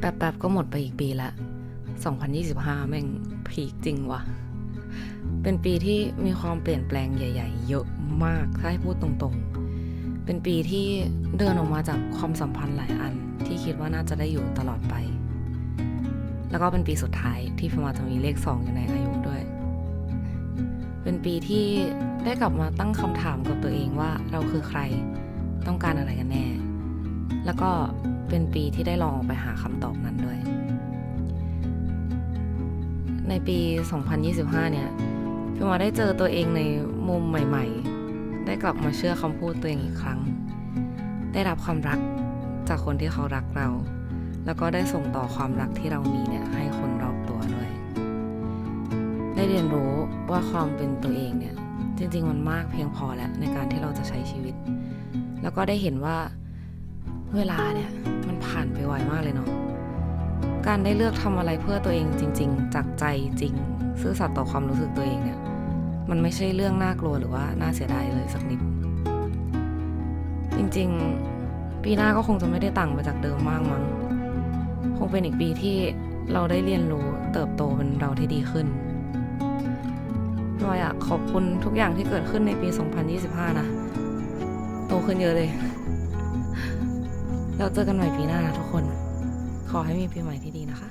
แป๊บๆก็หมดไปอีกปีละ 2025 แม่งพีคจริงวะเป็นปีที่มีความเปลี่ยนแปลงใหญ่ ๆ เยอะมาก ถ้าให้พูดตรงๆ เป็นปีที่เดินออกมาจากความสัมพันธ์หลายอันที่คิดว่าน่าจะได้อยู่ตลอดไป แล้วก็เป็นปีสุดท้ายที่พมาจะมีเลขสองอยู่ในอายุด้วย เป็นปีที่ได้กลับมาตั้งคำถามกับตัวเองว่าเราคือใคร ต้องการอะไรกันแน่ แล้วก็ เป็นปีที่ได้ลองไปหาคำตอบนั้นด้วย ในปี 2025 เนี่ยพี่มาได้เจอตัวเองในมุมใหม่ ๆ ได้กลับมาเชื่อคำพูดตัวเองอีกครั้ง ได้รับความรักจากคนที่เขารักเรา แล้วก็ได้ส่งต่อความรักที่เรามีเนี่ยให้คนรอบตัวด้วย ได้เรียนรู้ว่าความเป็นตัวเองเนี่ยจริงๆมันมากเพียงพอแล้วในการที่เราจะใช้ชีวิต แล้วก็ได้เห็นว่าเวลาเนี่ย ไปไวมากเลยเนาะการได้เลือกทำอะไรเพื่อตัวเองจริง ๆ จากใจจริง ซื่อสัตย์ต่อความรู้สึกตัวเองเนี่ย มันไม่ใช่เรื่องน่ากลัวหรือว่าน่าเสียดายเลยสักนิด จริงๆ ปีหน้าก็คงจะไม่ได้ต่างไปจากเดิมมากมั้ง คงเป็นอีกปีที่เราได้เรียนรู้เติบโตเป็นเราที่ดีขึ้นวอยากขอบคุณทุกอย่างที่เกิดขึ้นในปี 2025 นะ โตขึ้นเยอะเลย เราเจอกันใหม่ปีหน้านะทุกคน ขอให้มีปีใหม่ที่ดีนะคะ